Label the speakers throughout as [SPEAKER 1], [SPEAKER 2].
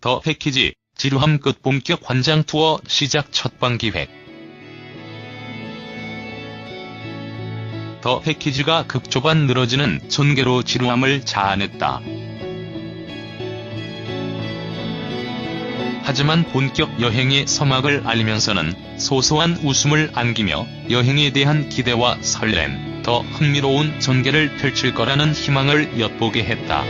[SPEAKER 1] 더 패키지, 지루함 끝 본격 환장 투어 시작 첫방 기획. 더 패키지가 극초반 늘어지는 전개로 지루함을 자아냈다. 하지만 본격 여행의 서막을 알리면서는 소소한 웃음을 안기며 여행에 대한 기대와 설렘, 더 흥미로운 전개를 펼칠 거라는 희망을 엿보게 했다.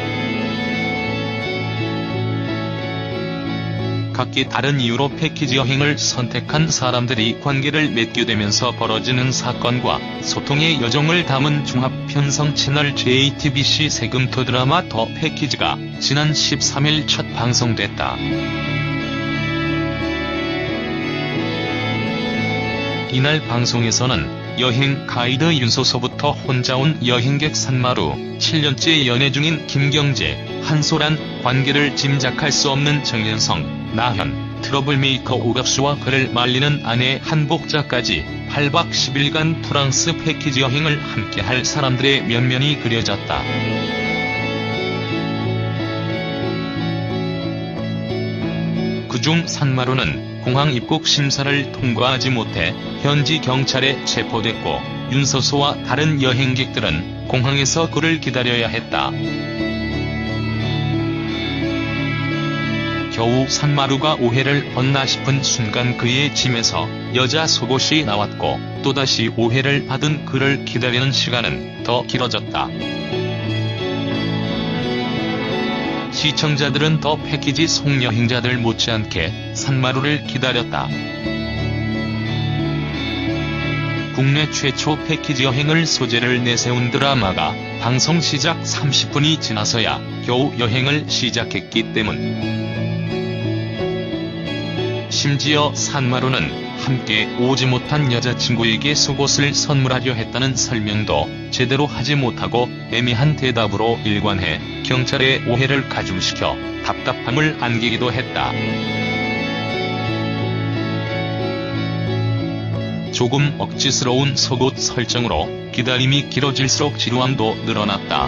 [SPEAKER 1] 각기 다른 이유로 패키지 여행을 선택한 사람들이 관계를 맺게 되면서 벌어지는 사건과 소통의 여정을 담은 종합 편성 채널 JTBC 세금토 드라마 더 패키지가 지난 13일 첫 방송됐다. 이날 방송에서는 여행 가이드 윤소서부터 혼자 온 여행객 산마루, 7년째 연애 중인 김경재, 한소란, 관계를 짐작할 수 없는 정연성, 나현, 트러블메이커 오갑수와 그를 말리는 아내 한복자까지 8박 10일간 프랑스 패키지 여행을 함께할 사람들의 면면이 그려졌다. 그중 산마루는 공항 입국 심사를 통과하지 못해 현지 경찰에 체포됐고 윤서소와 다른 여행객들은 공항에서 그를 기다려야 했다. 겨우 산마루가 오해를 벗나 싶은 순간 그의 짐에서 여자 속옷이 나왔고 또다시 오해를 받은 그를 기다리는 시간은 더 길어졌다. 시청자들은 더 패키지 송여행자들 못지않게 산마루를 기다렸다. 국내 최초 패키지 여행을 소재를 내세운 드라마가 방송 시작 30분이 지나서야 겨우 여행을 시작했기 때문. 심지어 산마루는 함께 오지 못한 여자친구에게 속옷을 선물하려 했다는 설명도 제대로 하지 못하고 애매한 대답으로 일관해 경찰의 오해를 가중시켜 답답함을 안기기도 했다. 조금 억지스러운 속옷 설정으로 기다림이 길어질수록 지루함도 늘어났다.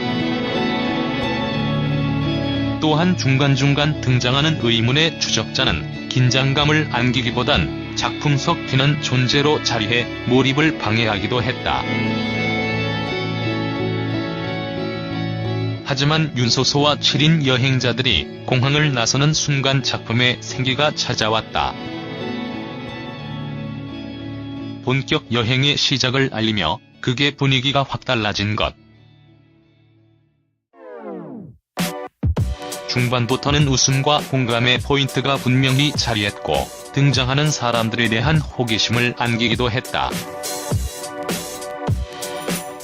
[SPEAKER 1] 또한 중간중간 등장하는 의문의 추적자는 긴장감을 안기기보단 작품 속 비는 존재로 자리해 몰입을 방해하기도 했다. 하지만 윤소소와 7인 여행자들이 공항을 나서는 순간 작품의 생기가 찾아왔다. 본격 여행의 시작을 알리며 극의 분위기가 확 달라진 것. 중반부터는 웃음과 공감의 포인트가 분명히 자리했고 등장하는 사람들에 대한 호기심을 안기기도 했다.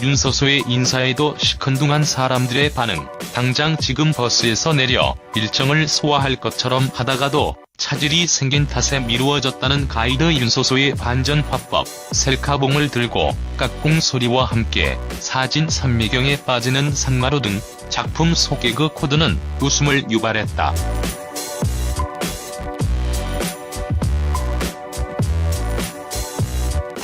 [SPEAKER 1] 윤서소의 인사에도 시큰둥한 사람들의 반응, 당장 지금 버스에서 내려 일정을 소화할 것처럼 하다가도 차질이 생긴 탓에 미루어졌다는 가이드 윤소소의 반전 화법, 셀카봉을 들고 깍공 소리와 함께 사진 산미경에 빠지는 산마루 등 작품 속의 그 코드는 웃음을 유발했다.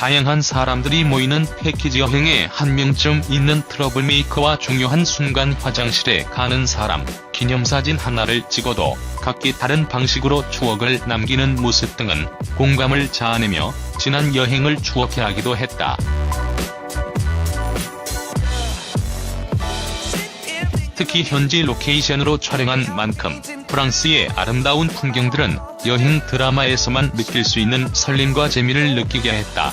[SPEAKER 1] 다양한 사람들이 모이는 패키지 여행에 한 명쯤 있는 트러블메이커와 중요한 순간 화장실에 가는 사람, 기념사진 하나를 찍어도 각기 다른 방식으로 추억을 남기는 모습 등은 공감을 자아내며 지난 여행을 추억해 하기도 했다. 특히 현지 로케이션으로 촬영한 만큼 프랑스의 아름다운 풍경들은 여행 드라마에서만 느낄 수 있는 설렘과 재미를 느끼게 했다.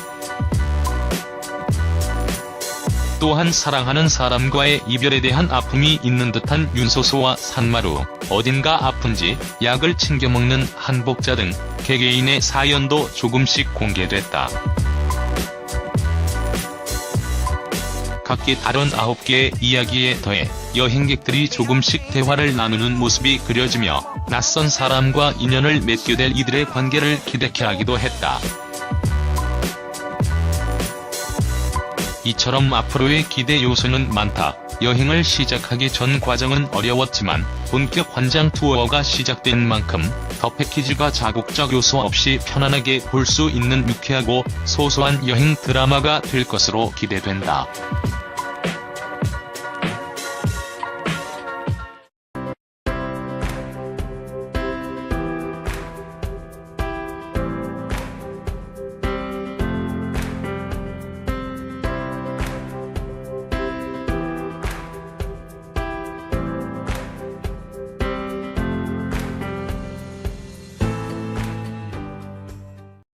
[SPEAKER 1] 또한 사랑하는 사람과의 이별에 대한 아픔이 있는 듯한 윤소소와 산마루, 어딘가 아픈지 약을 챙겨 먹는 한복자 등 개개인의 사연도 조금씩 공개됐다. 각기 다른 9개의 이야기에 더해 여행객들이 조금씩 대화를 나누는 모습이 그려지며 낯선 사람과 인연을 맺게 될 이들의 관계를 기대케 하기도 했다. 이처럼 앞으로의 기대 요소는 많다. 여행을 시작하기 전 과정은 어려웠지만 본격 환장 투어가 시작된 만큼 더 패키지가 자극적 요소 없이 편안하게 볼 수 있는 유쾌하고 소소한 여행 드라마가 될 것으로 기대된다.